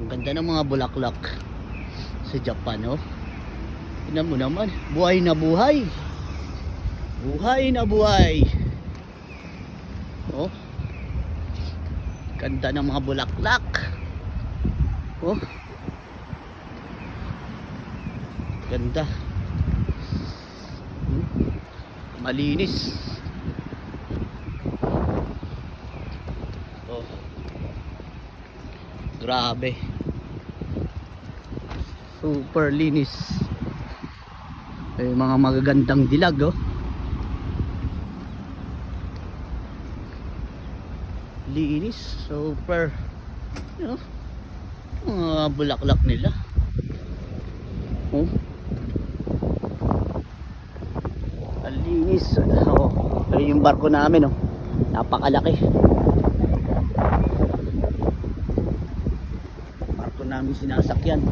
Ang ganda ng mga bulaklak sa Japan, oh. Tingnan mo naman, buhay na buhay. Buhay na buhay. Oh. Ganda ng mga bulaklak. Oh. Ganda. Hmm. Malinis. Oh. Grabe. Super linis. Eh, mga magagandang dilag, oh. Linis. Super. You know, mga bulaklak nila. Oh. Linis. Oh. Ayun yung barko namin, oh. Napakalaki. Barko namin sinasakyan.